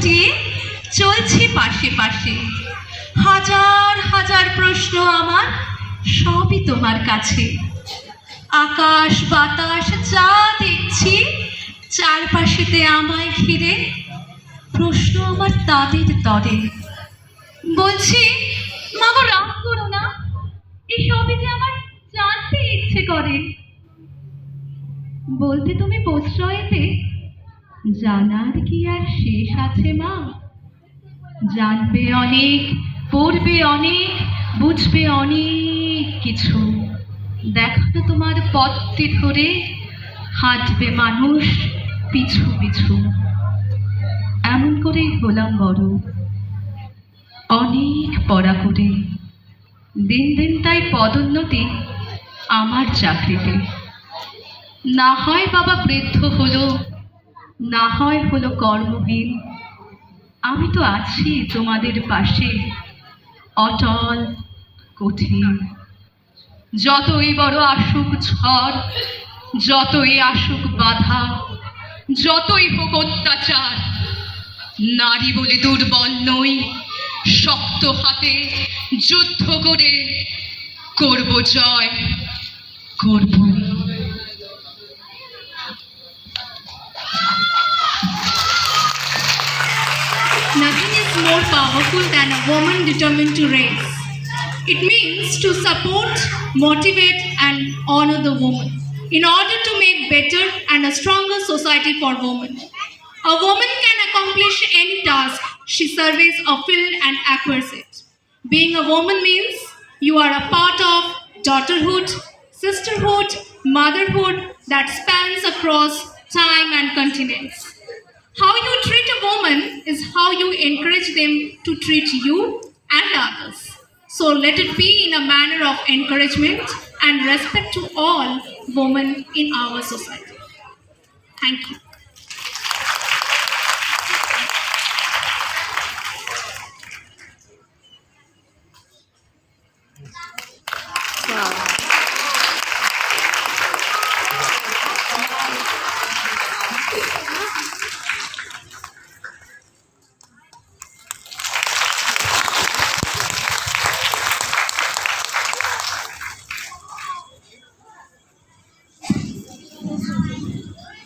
ফুটিয়ে চলছে পাশে পাশে। হাজার হাজার প্রশ্ন আমার, সবই তোমার কাছে। আকাশ বাতাস যা দেখছি, চারপাশেতে আমায় ঘিরে। প্রশ্ন আমার তাদের তরে। বলছি, মাগো, রাগ করো না। এই সবই যে আমার জানতে ইচ্ছে করে। বলতে তুমি প্রশ্রয়েতে জানার কি আর শেষ আছে মা? জানবে অনেক, পড়বে অনেক, বুঝবে অনেক কিছু। দেখানো তোমার পথটি ধরে, হাঁটবে মানুষ পিছু পিছু। এমন করেই হলাম বড়। অনেক পড়া করে। দিন দিন তাই পদোন্নতি আমার চাকরিতে। না হয় বাবা বৃদ্ধ হলো না হয় হলো কর্মহীন আমি তো আছি তোমাদের পাশে। অটল, কঠিন। যতই বড় আসুক ঝড়, যতই আসুক বাধা, যতই হোক অত্যাচার, নারী বলে দুর্বল নই, শক্ত হাতে যুদ্ধ করে করব জয়, করব Nothing is more powerful than a woman determined to raise. It means to support, motivate, and honor the woman in order to make better and a stronger society for women. A woman can accomplish any task she surveys a field and acquires it. Being a woman means you are a part of daughterhood, sisterhood, motherhood that spans across time and continents. How you treat a woman is how you encourage them to treat you and others. So let it be in a manner of encouragement and respect to all women in our society. Thank you.